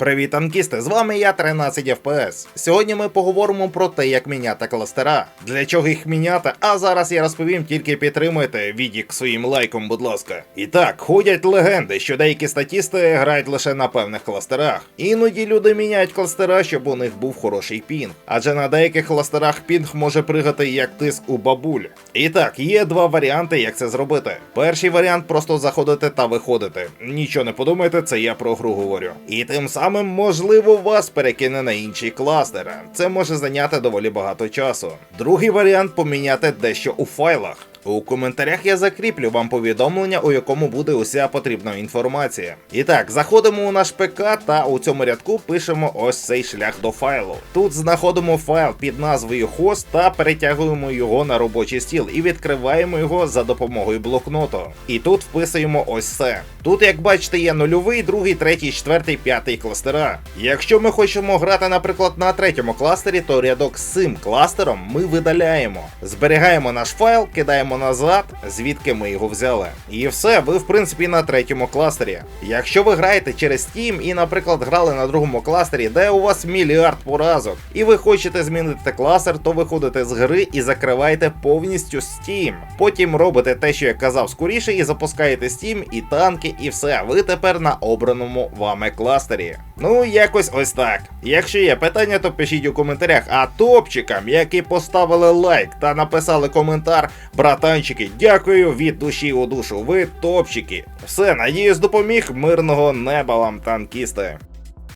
Привіт, танкісти! З вами я 13 FPS. Сьогодні ми поговоримо про те, як міняти кластера. Для чого їх міняти? А зараз я розповім, тільки підтримуйте відік своїм лайком, будь ласка. І так, ходять легенди, що деякі статісти грають лише на певних кластерах. Іноді люди міняють кластера, щоб у них був хороший пінг. Адже на деяких кластерах пінг може пригати як тиск у бабуль. І так, є два варіанти, як це зробити. Перший варіант просто заходити та виходити. Нічого не подумайте, це я про гру говорю. І тим самим, можливо, вас перекине на інший кластер. Це може зайняти доволі багато часу. Другий варіант поміняти дещо у файлах. У коментарях я закріплю вам повідомлення, у якому буде уся потрібна інформація. І так, заходимо у наш ПК та у цьому рядку пишемо ось цей шлях до файлу. Тут знаходимо файл під назвою host та перетягуємо його на робочий стіл і відкриваємо його за допомогою блокноту. І тут вписуємо ось це. Тут, як бачите, є нульовий, другий, третій, четвертий, п'ятий кластера. Якщо ми хочемо грати, наприклад, на третьому кластері, то рядок з цим кластером ми видаляємо. Зберігаємо наш файл, кидаємо назад, звідки ми його взяли. І все, ви в принципі на третьому кластері. Якщо ви граєте через Steam і, наприклад, грали на другому кластері, де у вас мільярд поразок, і ви хочете змінити кластер, то виходите з гри і закриваєте повністю Steam. Потім робите те, що я казав скоріше, і запускаєте Steam, і танки, і все. Ви тепер на обраному вами кластері. Ну, якось ось так. Якщо є питання, то пишіть у коментарях. А топчикам, які поставили лайк та написали коментар, братанчики, дякую від душі у душу. Ви топчики. Все, надіюсь, допоміг. Мирного неба вам, танкісти.